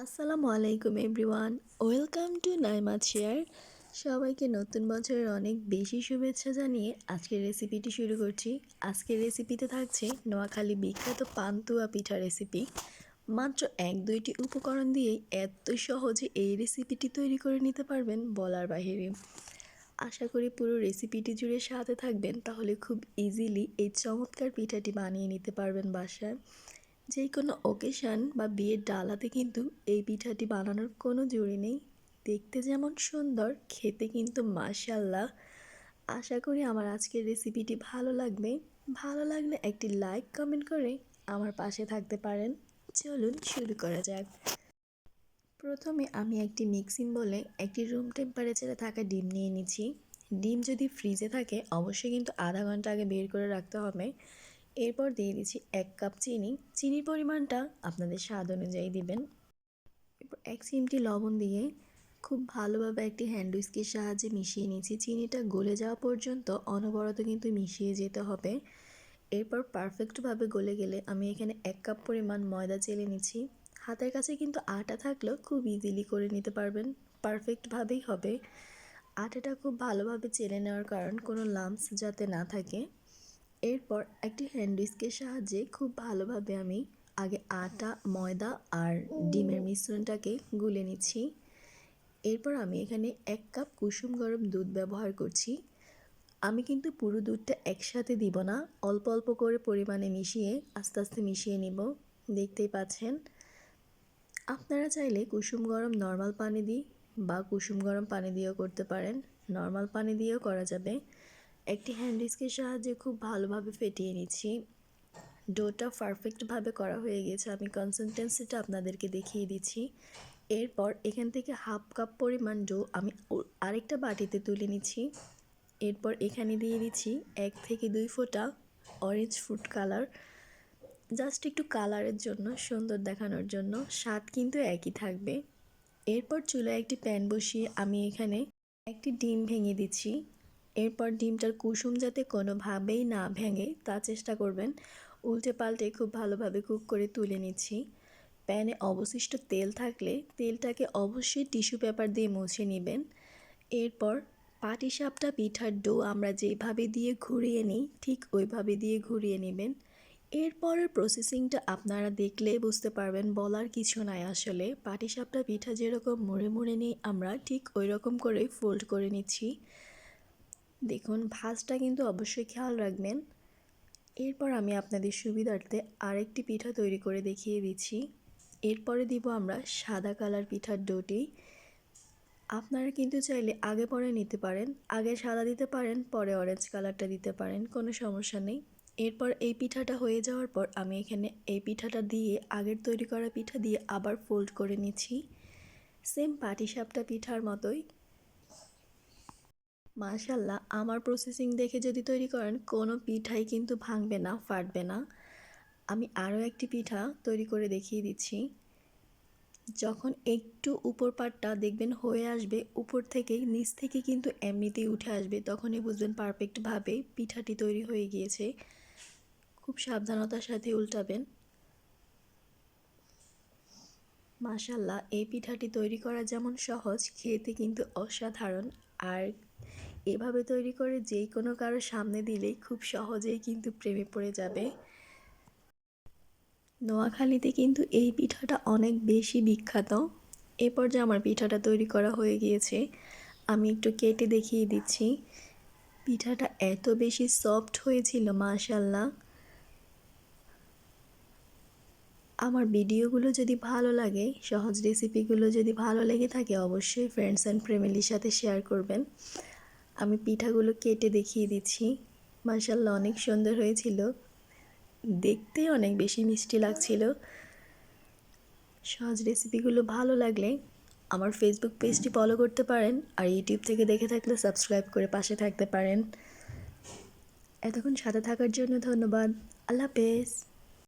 আসসালামু আলাইকুম everyone, welcome to নাইমাদ শেয়ার। সবাইকে নতুন বছরের অনেক বেশি শুভেচ্ছা জানিয়ে আজকের রেসিপিটি শুরু করছি। আজকের রেসিপিতে থাকছে নোয়াখালী বিখ্যাত পান্তুয়া পিঠা রেসিপি। মাত্র এক দুইটি উপকরণ দিয়েই এত সহজে এই রেসিপিটি তৈরি করে নিতে পারবেন বলার বাহিরে। আশা করি পুরো রেসিপিটি জুড়ে সাথে থাকবেন, তাহলে খুব ইজিলি এই চমৎকার পিঠাটি বানিয়ে নিতে পারবেন বাসায়। যে কোনো ওকেশান বা বিয়ের ডালাতে কিন্তু এই পিঠাটি বানানোর কোনো জুড়ি নেই। দেখতে যেমন সুন্দর, খেতে কিন্তু মাশাল্লাহ আশা করি আমার আজকের রেসিপিটি ভালো লাগবে। ভালো লাগলে একটি লাইক কমেন্ট করে আমার পাশে থাকতে পারেন। চলুন শুরু করা যাক। প্রথমে আমি একটি মিক্সিং বলে একটি রুম টেম্পারেচারে থাকা ডিম নিয়ে নিচ্ছি। ডিম যদি ফ্রিজে থাকে, অবশ্যই কিন্তু আধা ঘণ্টা আগে বের করে রাখতে হবে। এরপর দিয়ে দিচ্ছি এক কাপ চিনি। চিনির পরিমাণটা আপনাদের স্বাদ অনুযায়ী দিবেন। এরপর এক চিমটি লবণ দিয়ে খুব ভালোভাবে একটি হ্যান্ড উইস্কের সাহায্যে মিশিয়ে নিচ্ছি। চিনিটা গলে যাওয়া পর্যন্ত অনবরত কিন্তু মিশিয়ে যেতে হবে। এরপর পারফেক্টভাবে গলে গেলে আমি এখানে এক কাপ পরিমাণ ময়দা চেলে নিচ্ছি। হাতের কাছে কিন্তু আটা থাকলেও খুব ইজিলি করে নিতে পারবেন। পারফেক্টভাবেই হবে। আটাটা খুব ভালোভাবে চেলে নেওয়ার কারণ কোনো লাম্পস যাতে না থাকে। এরপর একটি হ্যান্ড ডিস্কের সাহায্যে খুব ভালোভাবে আমি আগে আটা, ময়দা আর ডিমের মিশ্রণটাকে গুলে নিচ্ছি। এরপর আমি এখানে এক কাপ কুসুম গরম দুধ ব্যবহার করছি। আমি কিন্তু পুরো দুধটা একসাথে দিব না, অল্প অল্প করে পরিমাণে মিশিয়ে আস্তে আস্তে মিশিয়ে নিব। দেখতেই পাচ্ছেন? আপনারা চাইলে কুসুম গরম নর্মাল পানি দিই বা কুসুম গরম পানি দিয়েও করতে পারেন। নর্মাল পানি দিয়েও করা যাবে। একটি হ্যান্ড ডিস্কের সাহায্যে খুব ভালোভাবে ফেটিয়ে নিচ্ছি। ডোটা পারফেক্টভাবে করা হয়ে গেছে। আমি কনসিস্টেন্সিটা আপনাদেরকে দেখিয়ে দিচ্ছি। এরপর এখান থেকে হাফ কাপ পরিমাণ ডো আমি আরেকটা বাটিতে তুলে নিচ্ছি। এরপর এখানে দিয়ে দিচ্ছি এক থেকে দুই ফোঁটা অরেঞ্জ ফুড কালার জাস্ট একটু কালারের জন্য, সুন্দর দেখানোর জন্য। স্বাদ কিন্তু একই থাকবে। এরপর চুলায় একটি প্যান বসিয়ে আমি এখানে একটি ডিম ভেঙে দিচ্ছি। এরপর ডিমটার কুসুম যাতে কোনোভাবেই না ভেঙে তা চেষ্টা করবেন, উল্টে পাল্টে খুব ভালোভাবে কুক করে তুলে নিচ্ছি। প্যানে অবশিষ্ট তেল থাকলে তেলটাকে অবশ্যই টিস্যু পেপার দিয়ে মুছে নেবেন। এরপর পাটিসাপটা পিঠার ডো আমরা যেভাবে দিয়ে ঘুরিয়ে নিই, ঠিক ওইভাবে দিয়ে ঘুরিয়ে নেবেন। এরপরের প্রসেসিংটা আপনারা দেখলে বুঝতে পারবেন, বলার কিছু নাই আসলে। পাটিসাপটা পিঠা যেরকম মুড়ে মুড়ে নিই, আমরা ঠিক ওই রকম করেই ফোল্ড করে নিচ্ছি। দেখুন, ভাজটা কিন্তু অবশ্যই খেয়াল রাখবেন। এরপর আমি আপনাদের সুবিধার্থে আরেকটি পিঠা তৈরি করে দেখিয়ে দিচ্ছি। এরপরে দিব আমরা সাদা কালার পিঠার ডোটি। আপনারা কিন্তু চাইলে আগে পরে নিতে পারেন, আগে সাদা দিতে পারেন, পরে অরেঞ্জ কালারটা দিতে পারেন, কোনো সমস্যা নেই। এরপর এই পিঠাটা হয়ে যাওয়ার পর আমি এখানে এই পিঠাটা দিয়ে, আগের তৈরি করা পিঠা দিয়ে আবার ফোল্ড করে নিচ্ছি। সেম পাটিসাপটা পিঠার মতোই। মাশাল্লাহ, আমার প্রসেসিং দেখে যদি তৈরি করেন, কোনো পিঠাই কিন্তু ভাঙবে না, ফাটবে না। আমি আরও একটি পিঠা তৈরি করে দেখিয়ে দিচ্ছি। যখন একটু উপর পাটটা দেখবেন হয়ে আসবে, উপর থেকেই নিচ থেকে কিন্তু এমনিতেই উঠে আসবে, তখনই বুঝবেন পারফেক্টভাবে পিঠাটি তৈরি হয়ে গিয়েছে। খুব সাবধানতার সাথে উল্টাবেন। মাশাল্লাহ, এই পিঠাটি তৈরি করা যেমন সহজ, খেতে কিন্তু অসাধারণ। আর এভাবে তৈরি করে যেই কোনো কারও সামনে দিলেই খুব সহজেই কিন্তু প্রেমে পড়ে যাবে। নোয়াখালীতে কিন্তু এই পিঠাটা অনেক বেশি বিখ্যাত। এ পর্যায়ে আমার পিঠাটা তৈরি করা হয়ে গিয়েছে। আমি একটু কেটে দেখিয়ে দিচ্ছি। পিঠাটা এত বেশি সফট হয়েছিল মাশাল্লাহ আমার ভিডিওগুলো যদি ভালো লাগে, সহজ রেসিপিগুলো যদি ভালো লেগে থাকে, অবশ্যই ফ্রেন্ডস অ্যান্ড ফ্যামিলির সাথে শেয়ার করবেন। আমি পিঠাগুলো কেটে দেখিয়ে দিচ্ছি। মার্শাল্লাহ অনেক সুন্দর হয়েছিল। দেখতে অনেক বেশি মিষ্টি লাগছিল। সহজ রেসিপিগুলো ভালো লাগলে আমার ফেসবুক পেজটি ফলো করতে পারেন আর ইউটিউব থেকে দেখে থাকলে সাবস্ক্রাইব করে পাশে থাকতে পারেন। এতক্ষণ সাথে থাকার জন্য ধন্যবাদ। আল্লাহ হাফেজ।